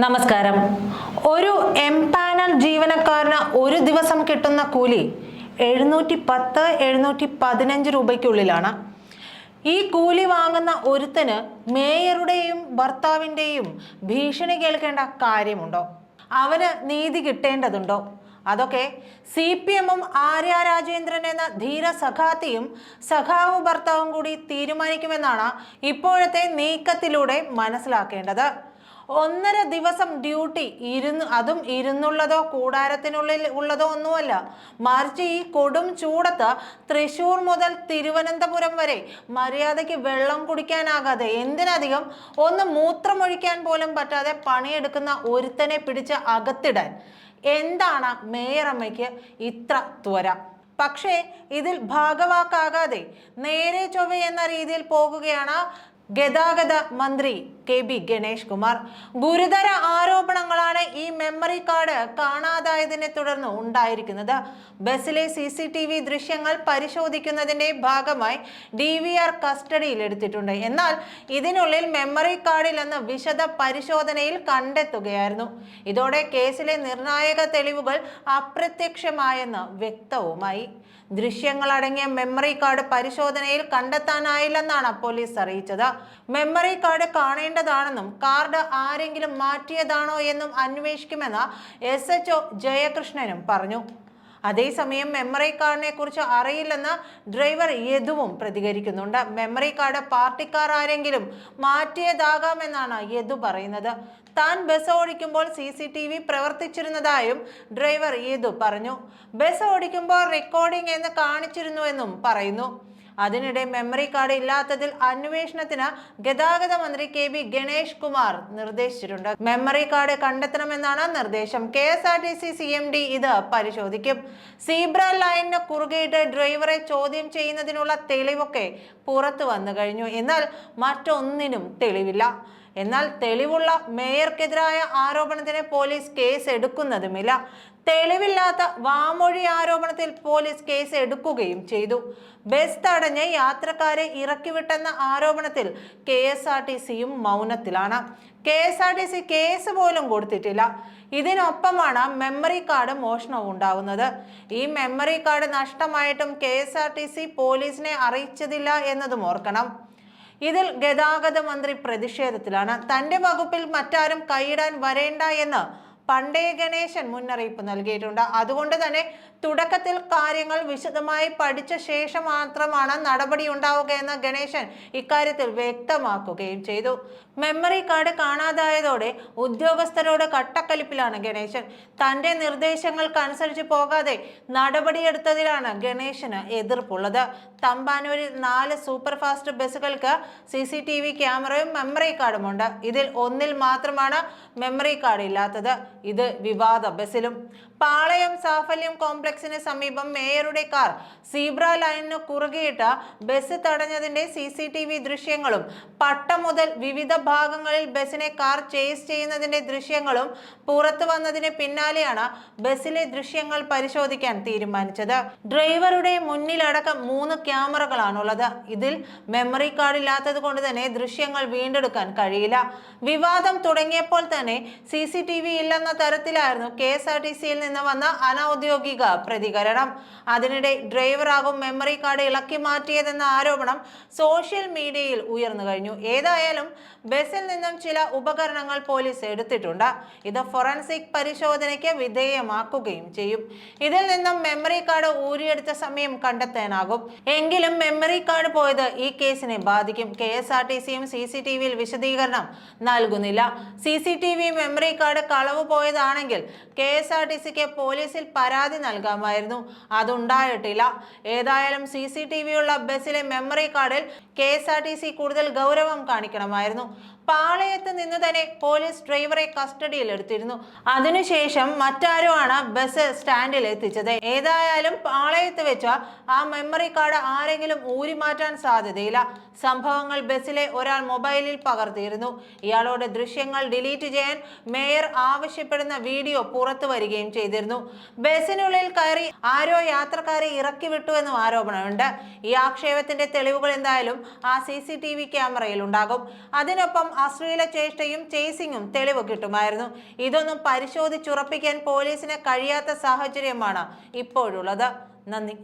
നമസ്കാരം. ഒരു എംപാനൽ ജീവനക്കാരന് ഒരു ദിവസം കിട്ടുന്ന കൂലി എഴുന്നൂറ്റി പത്ത് എഴുന്നൂറ്റി പതിനഞ്ച് രൂപയ്ക്കുള്ളിലാണ്. ഈ കൂലി വാങ്ങുന്ന ഒരുത്തന് മേയറുടെയും ഭർത്താവിന്റെയും ഭീഷണി കേൾക്കേണ്ട കാര്യമുണ്ടോ? അവന് നീതി കിട്ടേണ്ടതുണ്ടോ? അതൊക്കെ സി പി എമ്മും ആര്യ രാജേന്ദ്രൻ എന്ന ധീര സഖാത്തിയും സഖാവ് ഭർത്താവും കൂടി തീരുമാനിക്കുമെന്നാണ് ഇപ്പോഴത്തെ നീക്കത്തിലൂടെ മനസ്സിലാക്കേണ്ടത്. ഒന്നര ദിവസം ഡ്യൂട്ടി ഇരുന്ന് അതും ഇരുന്നുള്ളതോ കൂടാരത്തിനുള്ളിൽ ഉള്ളതോ ഒന്നുമല്ല. മറിച്ച് ഈ കൊടും ചൂടത്ത് തൃശൂർ മുതൽ തിരുവനന്തപുരം വരെ മര്യാദയ്ക്ക് വെള്ളം കുടിക്കാനാകാതെ എന്തിനധികം ഒന്ന് മൂത്രമൊഴിക്കാൻ പോലും പറ്റാതെ പണിയെടുക്കുന്ന ഒരുത്തനെ പിടിച്ച് അകത്തിടാൻ. എന്താണ് മേയറമ്മയ്ക്ക് ഇത്ര ത്വര? പക്ഷേ ഇതിൽ ഭാഗവാക്കാകാതെ നേരെ ചൊവ്വ എന്ന രീതിയിൽ പോകുകയാണ് ഗതാഗത മന്ത്രി കെ ബി ഗണേഷ് കുമാർ. ഗുരുതര ആരോപണങ്ങളാണ് ഈ മെമ്മറി കാർഡ് കാണാതായതിനെ തുടർന്ന് ഉണ്ടായിരിക്കുന്നത്. ബസ്സിലെ സി സി ടി വി ദൃശ്യങ്ങൾ പരിശോധിക്കുന്നതിന്റെ ഭാഗമായി ഡി വി ആർ കസ്റ്റഡിയിൽ എടുത്തിട്ടുണ്ട്. എന്നാൽ ഇതിനുള്ളിൽ മെമ്മറി കാർഡിൽ നിന്ന് വിശദ പരിശോധനയിൽ കണ്ടെത്തുകയായിരുന്നു. ഇതോടെ കേസിലെ നിർണായക തെളിവുകൾ അപ്രത്യക്ഷമായെന്ന് വ്യക്തവുമായി. ദൃശ്യങ്ങളടങ്ങിയ മെമ്മറി കാർഡ് പരിശോധനയിൽ കണ്ടെത്താനായില്ലെന്നാണ് പോലീസ് അറിയിച്ചത്. മെമ്മറി കാർഡ് കാണേണ്ടതാണെന്നും കാർഡ് ആരെങ്കിലും മാറ്റിയതാണോ എന്നും അന്വേഷിക്കുമെന്ന് എസ് എച്ച് ജയകൃഷ്ണനും പറഞ്ഞു. അതേസമയം മെമ്മറി കാർഡിനെ കുറിച്ച് അറിയില്ലെന്ന് ഡ്രൈവർ യദുവും പ്രതികരിക്കുന്നുണ്ട്. മെമ്മറി കാർഡ് പാർട്ടിക്കാർ ആരെങ്കിലും മാറ്റിയതാകാമെന്നാണ് യദു പറയുന്നത്. താൻ ബസ് ഓടിക്കുമ്പോൾ സി സി ടി വി പ്രവർത്തിച്ചിരുന്നതായും ഡ്രൈവർ യദു പറഞ്ഞു. ബസ് ഓടിക്കുമ്പോൾ റെക്കോർഡിംഗ് എന്ന് കാണിച്ചിരുന്നുവെന്നും പറയുന്നു. അതിനിടെ മെമ്മറി കാർഡ് ഇല്ലാത്തതിൽ അന്വേഷണത്തിന് ഗതാഗത മന്ത്രി കെ ബി ഗണേഷ് കുമാർ നിർദ്ദേശിച്ചിട്ടുണ്ട്. മെമ്മറി കാർഡ് കണ്ടെത്തണമെന്നാണ് നിർദ്ദേശം. K S R T C C M D ഇത് പരിശോധിക്കും. സീബ്ര ലൈനിന് കുറുകെയിട്ട് ഡ്രൈവറെ ചോദ്യം ചെയ്യുന്നതിനുള്ള തെളിവൊക്കെ പുറത്തു വന്നു കഴിഞ്ഞു. എന്നാൽ മറ്റൊന്നിനും തെളിവില്ല. എന്നാൽ തെളിവുള്ള മേയർക്കെതിരായ ആരോപണത്തിന് പോലീസ് കേസ് എടുക്കുന്നതുമില്ല. തെളിവില്ലാത്ത വാമൊഴി ആരോപണത്തിൽ പോലീസ് കേസ് എടുക്കുകയും ചെയ്തു. ബസ് തടഞ്ഞ് യാത്രക്കാരെ ഇറക്കിവിട്ടെന്ന ആരോപണത്തിൽ കെ എസ് ആർ ടി സിയും മൗനത്തിലാണ്. K S R T C case പോലും കൊടുത്തിട്ടില്ല. ഇതിനൊപ്പമാണ് മെമ്മറി കാർഡ് മോഷണവും ഉണ്ടാകുന്നത് ഈ memory card നഷ്ടമായിട്ടും K S R T C പോലീസിനെ അറിയിച്ചതില്ല എന്നതും ഓർക്കണം. ഇതിൽ ഗതാഗത മന്ത്രി പ്രതിഷേധത്തിലാണ്. തന്റെ വകുപ്പിൽ മറ്റാരും കൈയിടാൻ വരേണ്ട എന്ന് പണ്ടേ ഗണേശൻ മുന്നറിയിപ്പ് നൽകിയിട്ടുണ്ട്. അതുകൊണ്ട് തന്നെ തുടക്കത്തിൽ കാര്യങ്ങൾ വിശദമായി പഠിച്ച ശേഷം മാത്രമാണ് നടപടി ഉണ്ടാവുക എന്ന ഗണേശൻ ഇക്കാര്യത്തിൽ വ്യക്തമാക്കുകയും ചെയ്തു. മെമ്മറി കാർഡ് കാണാതായതോടെ ഉദ്യോഗസ്ഥരോട് കട്ടക്കലിപ്പിലാണ് ഗണേശൻ. തന്റെ നിർദ്ദേശങ്ങൾക്കനുസരിച്ച് പോകാതെ നടപടിയെടുത്തതിലാണ് ഗണേശന് എതിർപ്പുള്ളത്. തമ്പാനൂരിൽ നാല് സൂപ്പർ ഫാസ്റ്റ് ബസ്സുകൾക്ക് സി സി ടി വി ക്യാമറയും മെമ്മറി കാർഡുമുണ്ട്. ഇതിൽ ഒന്നിൽ മാത്രമാണ് മെമ്മറി കാർഡ് ഇല്ലാത്തത്. ഇത് വിവാദ ബസ്സിലും പാളയം സാഫല്യം കോംപ്ലക്സിന് സമീപം മേയറുടെ കാർ സീബ്ര ലൈനിന് കുറുകെയിട്ട ബസ് തടഞ്ഞതിന്റെ സി സി ടി വി ദൃശ്യങ്ങളും പട്ട മുതൽ വിവിധ ഭാഗങ്ങളിൽ ബസ്സിനെ കാർ ചേസ് ചെയ്യുന്നതിന്റെ ദൃശ്യങ്ങളും പുറത്തു വന്നതിന് പിന്നാലെയാണ് ബസ്സിലെ ദൃശ്യങ്ങൾ പരിശോധിക്കാൻ തീരുമാനിച്ചത്. ഡ്രൈവറുടെ മുന്നിലടക്കം മൂന്ന് ക്യാമറകളാണുള്ളത്. ഇതിൽ മെമ്മറി കാർഡ് ഇല്ലാത്തത് കൊണ്ട് തന്നെ ദൃശ്യങ്ങൾ വീണ്ടെടുക്കാൻ കഴിയില്ല. വിവാദം തുടങ്ങിയപ്പോൾ തന്നെ സി സി ടി വി ഇല്ലെന്ന തരത്തിലായിരുന്നു കെ എസ് ആർ ടി സിയിൽ നിന്ന് വന്ന അനൌദ്യോഗിക പ്രതികരണം. അതിനിടെ ഡ്രൈവറാകും മെമ്മറി കാർഡ് ഇളക്കി മാറ്റിയതെന്ന ആരോപണം സോഷ്യൽ മീഡിയയിൽ ഉയർന്നു കഴിഞ്ഞു. ഏതായാലും ബസ്സിൽ നിന്നും ചില ഉപകരണങ്ങൾ പോലീസ് എടുത്തിട്ടുണ്ട്. ഇത് ഫോറൻസിക് പരിശോധനയ്ക്ക് വിധേയമാക്കുകയും ചെയ്യും. ഇതിൽ നിന്നും മെമ്മറി കാർഡ് ഊരിയെടുത്ത സമയം കണ്ടെത്താനാകും. എങ്കിലും മെമ്മറി കാർഡ് പോയത് ഈ കേസിനെ ബാധിക്കും. കെ എസ് ആർ ടി സിയും സി സി ടി വിയിൽ വിശദീകരണം നൽകുന്നില്ല. C C T V memory card കളവ് പോയതാണെങ്കിൽ കെ എസ് ആർ ടി സിക്ക് പോലീസിൽ പരാതി നൽകാമായിരുന്നു. അതുണ്ടായിട്ടില്ല. ഏതായാലും സി സി ടി വി ഉള്ള ബസ്സിലെ മെമ്മറി കാർഡിൽ K S R T C കൂടുതൽ ഗൗരവം കാണിക്കണമായിരുന്നു. പാളയത്ത് നിന്ന് തന്നെ പോലീസ് ഡ്രൈവറെ കസ്റ്റഡിയിൽ എടുത്തിരുന്നു. അതിനുശേഷം മറ്റാരോ ആണ് ബസ് സ്റ്റാൻഡിൽ എത്തിച്ചത്. ഏതായാലും പാളയത്ത് വെച്ച ആ മെമ്മറി കാർഡ് ആരെങ്കിലും ഊരി മാറ്റാൻ സാധ്യതയില്ല. സംഭവങ്ങൾ ബസ്സിലെ ഒരാൾ മൊബൈലിൽ പകർത്തിയിരുന്നു. ഇയാളോട് ദൃശ്യങ്ങൾ ഡിലീറ്റ് ചെയ്യാൻ മേയർ ആവശ്യപ്പെടുന്ന വീഡിയോ പുറത്തു വരികയും ചെയ്തിരുന്നു. ബസ്സിനുള്ളിൽ കയറി ആരോ യാത്രക്കാരെ ഇറക്കി വിട്ടു എന്നും ആരോപണമുണ്ട്. ഈ ആക്ഷേപത്തിന്റെ തെളിവുകൾ എന്തായാലും ആ സി സി ടി വി ക്യാമറയിൽ ഉണ്ടാകും അതിനൊപ്പം അശ്ലീല ചേഷ്ടയും ചേസിങ്ങും തെളിവ് കിട്ടുമായിരുന്നു. ഇതൊന്നും പരിശോധിച്ചുറപ്പിക്കാൻ പോലീസിന് കഴിയാത്ത സാഹചര്യമാണ് ഇപ്പോഴുള്ളത്. നന്ദി.